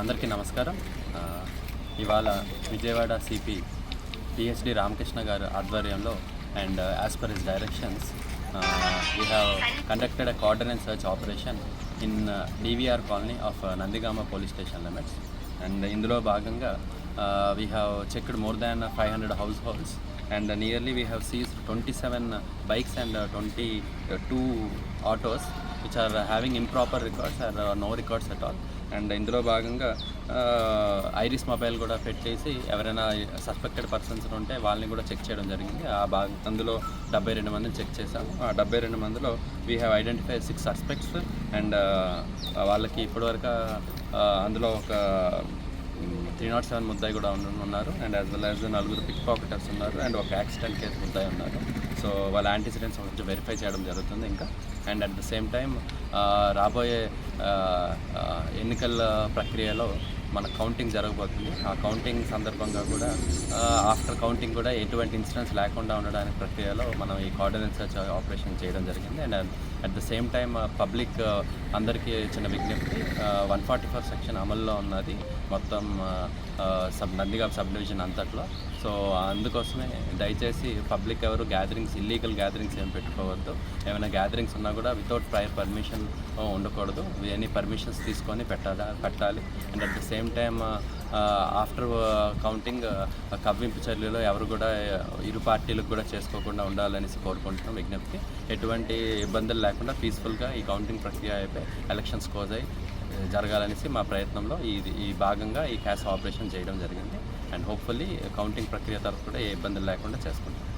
అందరికీ నమస్కారం. ఇవాళ విజయవాడ సిపి పిహెచ్డి రామకృష్ణ గారు ఆధ్వర్యంలో and as per his directions we have conducted a coordinated search operation in DVR colony of Nandigama police station limits and ఇందులో భాగంగా we have checked more than five hundred household and nearly we have seize twenty seven bikes and twenty two autos which are having improper records or no records at all and ఇందులో భాగంగా uh, iris mobile కూడా పెట్టేసి ఎవరైనా suspected persons ఉంటే వాళ్ళని కూడా check చేయడం జరిగింది. ఆ భాగం అందులో డెబ్బై రెండు మందిని చెక్ చేశాము. ఆ డెబ్బై రెండు మందిలో we have identify six suspects and వాళ్ళకి ఇప్పటివరకు uh, అందులో ఒక త్రీ నాట్ సెవెన్ ముద్దాయి కూడా ఉన్నారు. అండ్ యాజ్ వెల్ యాజ్ నలుగురు పిక్ పాకెటర్స్ ఉన్నారు. అండ్ ఒక యాక్సిడెంట్ కేసు ముద్దాయి ఉన్నారు. సో వాళ్ళ యాంటిసిడెంట్స్ కొంచెం వెరిఫై చేయడం జరుగుతుంది ఇంకా. And at the same time రాబోయే ఎన్నికల ప్రక్రియలో మన కౌంటింగ్ జరగబోతుంది. ఆ కౌంటింగ్ సందర్భంగా కూడా ఆఫ్టర్ కౌంటింగ్ కూడా ఎటువంటి ఇన్సిడెంట్స్ లేకుండా ఉండడానికి ప్రక్రియలో మనం ఈ కోఆర్డినెన్స్ సర్చ్ ఆపరేషన్ చేయడం జరిగింది. And at the same time public అందరికీ చిన్న విజ్ఞప్తి వన్ ఫార్టీ ఫోర్ సెక్షన్ అమల్లో ఉన్నది. మొత్తం సబ్ నందిగా సబ్ డివిజన్ అంతట్లో. సో అందుకోసమే దయచేసి పబ్లిక్ ఎవరు గ్యాదరింగ్స్ ఇల్లీగల్ గ్యాదరింగ్స్ ఏం పెట్టుకోవద్దు. ఏమైనా గ్యాదరింగ్స్ ఉన్నా కూడా వితౌట్ ప్రయర్ పర్మిషన్ ఉండకూడదు. ఎనీ పర్మిషన్స్ తీసుకొని పెట్టాలి పెట్టాలి. And at the same time after counting కవ్వింపు చర్యలు ఎవరు కూడా uh, ఇరు పార్టీలకు కూడా చేసుకోకుండా ఉండాలనేసి కోరుకుంటున్నాం విజ్ఞప్తి ఎటువంటి ఇబ్బందులు లేకుండా పీస్ఫుల్గా ఈ కౌంటింగ్ ప్రక్రియ అయిపోయి ఎలక్షన్స్ కోజ్ అయ్యి uh, జరగాలనేసి మా ప్రయత్నంలో ఈ ఈ భాగంగా ఈ క్యాష్ ఆపరేషన్ చేయడం జరిగింది. అండ్ హోప్ఫుల్లీ కౌంటింగ్ ప్రక్రియ తరఫు కూడా ఏ ఇబ్బందులు లేకుండా చేసుకుంటాం.